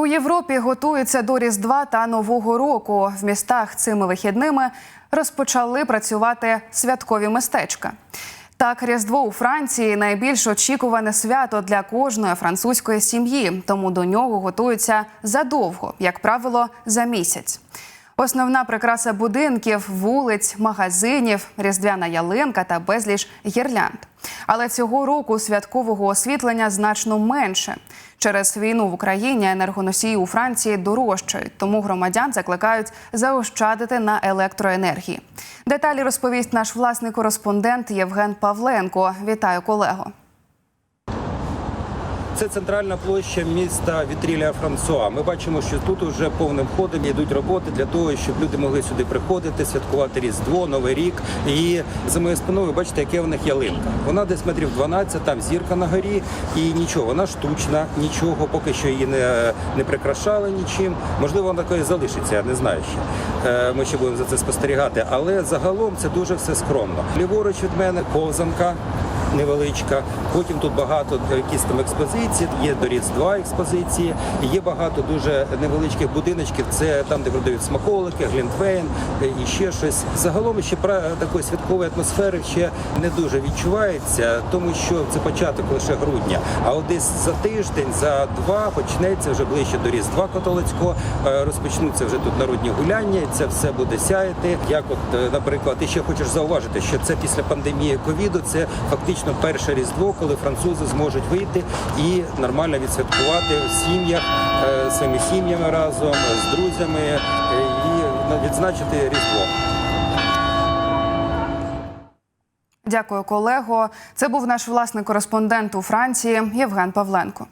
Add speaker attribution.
Speaker 1: У Європі готуються до Різдва та Нового року. В містах цими вихідними розпочали працювати святкові містечка. Так, Різдво у Франції найбільш очікуване свято для кожної французької сім'ї, тому до нього готуються задовго, як правило, за місяць. Основна прикраса будинків, вулиць, магазинів, різдвяна ялинка та безліч гірлянд. Але цього року святкового освітлення значно менше. Через війну в Україні енергоносії у Франції дорожчають, тому громадян закликають заощадити на електроенергії. Деталі розповість наш власний кореспондент Євген Павленко. Вітаю колего.
Speaker 2: Це центральна площа міста Вітріля Франсуа. Ми бачимо, що тут вже повним ходом йдуть роботи для того, щоб люди могли сюди приходити, святкувати Різдво, Новий рік. І за моєю спиною бачите, яке в них ялинка. Вона десь метрів 12, там зірка на горі, і нічого, вона штучна, нічого, поки що її не, не прикрашали нічим. Можливо, вона такою залишиться, я не знаю ще. Е, Ми ще будемо за це спостерігати. Але загалом це дуже все скромно. Ліворуч від мене ковзанка невеличка. Потім тут багато якісь там експозицій, є до Різдва експозиції, є багато дуже невеличких будиночків. Це там, де продають смаколики, глінтвейн е, і ще щось. Загалом ще такої святкової атмосфери ще не дуже відчувається, тому що це початок лише грудня. А от десь за тиждень, за два почнеться вже ближче до Різдва католицького. е, Розпочнуться вже тут народні гуляння. Це все буде сяяти. Як, от, е, наприклад, ти ще хочеш зауважити, що це після пандемії ковіду. Це фактично перше різдво, коли французи зможуть вийти і нормально відсвяткувати в сім'ях е, своїми сім'ями разом з друзями е, і відзначити різдво.
Speaker 1: Дякую, колего. Це був наш власний кореспондент у Франції Євген Павленко.